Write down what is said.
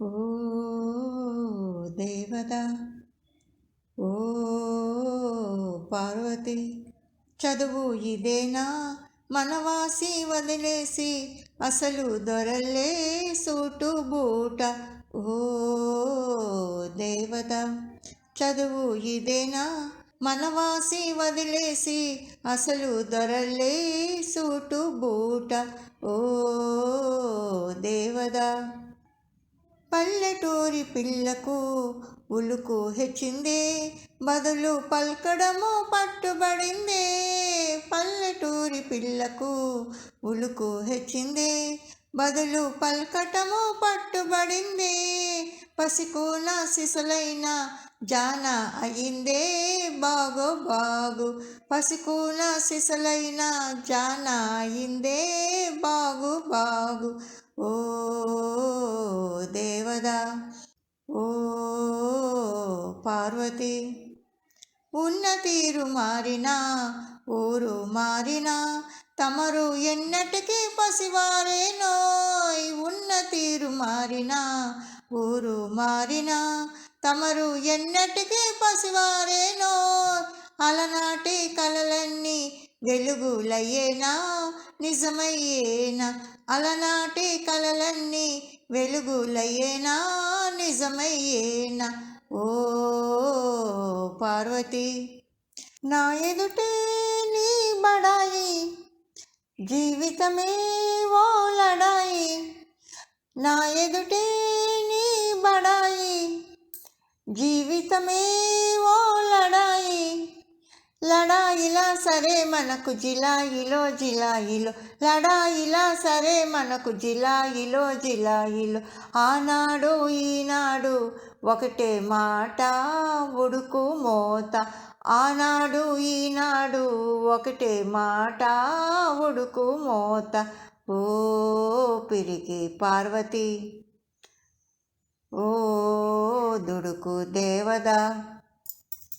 ఓ దేవదా ఓ పార్వతి చదువు ఇదేనా? మనవాసి వదిలేసి అసలు దొరలే సూటు బూట. ఓ దేవత చదువు ఇదేనా? మనవాసి వదిలేసి అసలు దొరలే సూటు బూట. ఓ దేవదా పల్లెటూరి పిల్లకు ఉలుకు హెచ్చింది. బదులు పల్కడము పట్టుబడిందే. పల్లెటూరి పిల్లకు ఉలుకు హెచ్చిందే. బదులు పల్కటము పట్టుబడిందే. పసికూల సిసలైన జాన అయిందే. బాగు బాగు. పసికూల సిసలైన జాన అయిందే. బాగు బాగు. ఓ ఓ పార్వతి ఉన్న తీరు మారినా ఊరు మారినా తమరు ఎన్నటికీ పసివారేనోయ్ ఉన్న తీరు మారినా ఊరు మారినా తమరు ఎన్నటికీ పసివారేనో అలనాటి కలలన్నీ వెలుగులయ్యేనా నిజమయ్యేనా? అలనాటి కలలన్నీ వెలుగులయ్యేనా? నిజమయ్యేనా? ఓ పార్వతి నా ఎదుటే నీ బడాయి జీవితమే ఓ లడాయి. నా ఎదుటే నీ బడాయి జీవితమే సరే మనకు జిలాయిలో జిలాయిలో. లడాయిలా సరే మనకు జిలాయిలో జిలాయిలో. ఆనాడు ఈనాడు ఒకటే మాట ఉడుకు మోత. ఆనాడు ఈనాడు ఒకటే మాట ఉడుకు మోత. ఓ పిరికి పార్వతి ఓ దుడుకు దేవదా